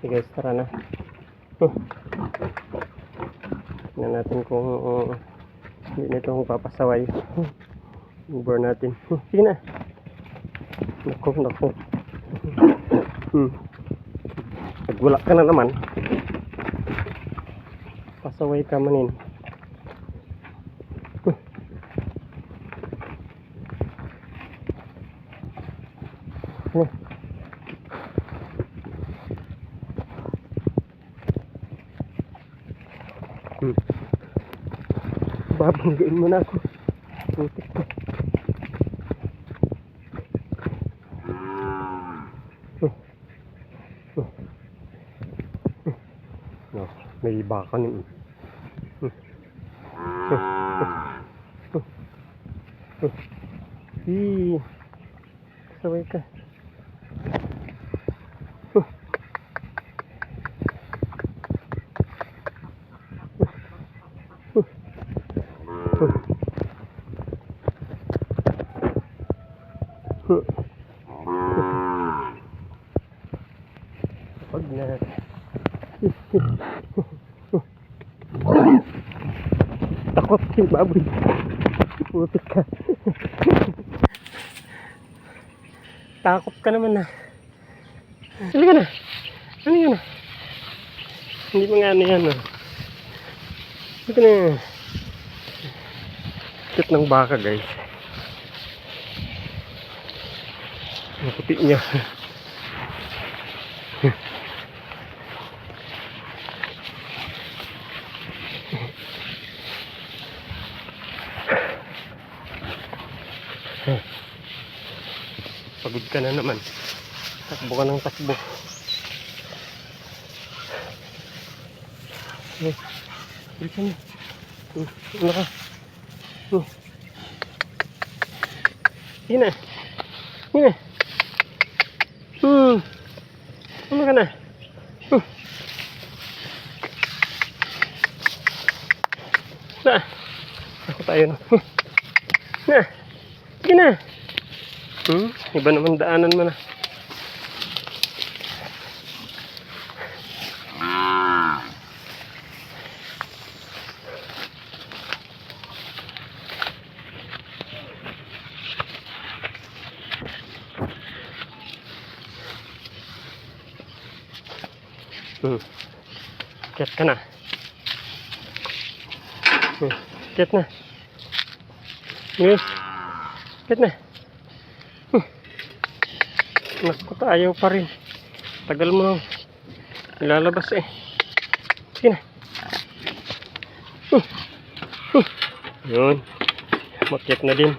Okay guys, tara na. Huh. Tingnan natin kung uh, hindi na ito papasaway. Huh. Natin. Huh. Sige na. Naku, naku. Hmm. Nagwala ka na naman. Pasaway ka manin. Huh. Huh. Hmm. Babanggain mo na ako. Putik ko. Oh. Oh. Oh. May baka ni. Hmm. Oh. Oh. Oh. Oh. Ih. Saway ka. Oh. Huh. Pag na. Takot si baboy. Putik ka. Takot ka naman na. Halika na. Ano yun? Hindi mo nga ano yan. Oh. Halika na. Cute ng baka guys. Ang puti niya. Pagod ka na naman. Takbo ka ng takbo. Eh, ka na. Hmm, Ano ka? Hmm. Sige na. Sige na. Hmm. Ano ka na? Hmm. Na. Ako tayo na. Hmm. Na. Sige na. Hmm. Iba naman daanan mo na. Hmm. Ket ka na. Hmm. Ket na. Sige. Ket na. Hmm. Naku, ayaw pa rin. Tagal mo nang nilalabas eh. Sige na. Hmm. Hmm. Yun. Makyat na din.